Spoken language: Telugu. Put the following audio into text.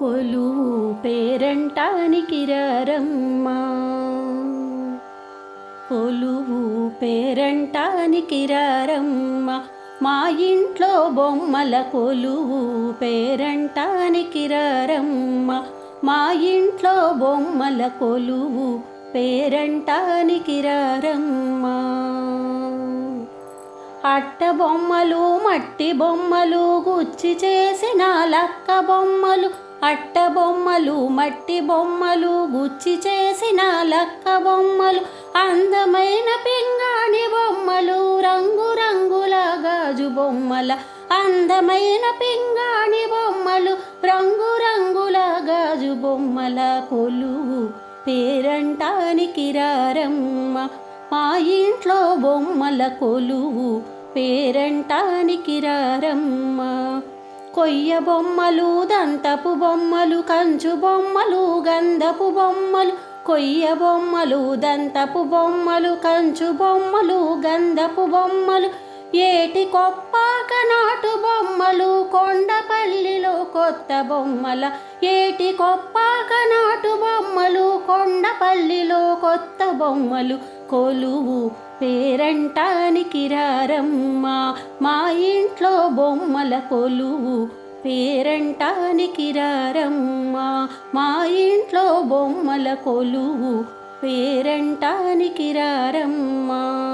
కొలువు పేరంటానికి రమ్మా కొలువు పేరంటానికి రమ్మ మా ఇంట్లో బొమ్మల కొలువు పేరంటానికి రమ్మ మా ఇంట్లో బొమ్మల కొలువు పేరంటానికి రమ్మ అట్ట బొమ్మలు మట్టి బొమ్మలు గుచ్చి చేసిన లక్క బొమ్మలు అట్ట బొమ్మలు మట్టి బొమ్మలు గుచ్చి చేసిన లక్క బొమ్మలు అందమైన పింగాణి బొమ్మలు రంగురంగుల గాజు బొమ్మల అందమైన పింగాణి బొమ్మలు రంగురంగుల గాజు బొమ్మల కొలువు పేరంటానికి రారమ్మ మా ఇంట్లో బొమ్మల కొలువు పేరంటానికి రారమ్మ. కొయ్య బొమ్మలు దంతపు బొమ్మలు కంచు బొమ్మలు గంధపు బొమ్మలు. కొయ్య బొమ్మలు దంతపు బొమ్మలు కంచు బొమ్మలు గంధపు బొమ్మలు. ఏటి కొప్పాక నాటు బొమ్మలు కొండ కొత్త బొమ్మల ఏటి కొప్పాక నాటు బొమ్మలు? కొండపల్లిలో కొత్త బొమ్మలు కొలువు పేరంటానికి రారమ్మా మా ఇంట్లో బొమ్మల కొలువు పేరంటానికి రారమ్మా మా ఇంట్లో బొమ్మల కొలువు పేరంటానికి రారమ్మా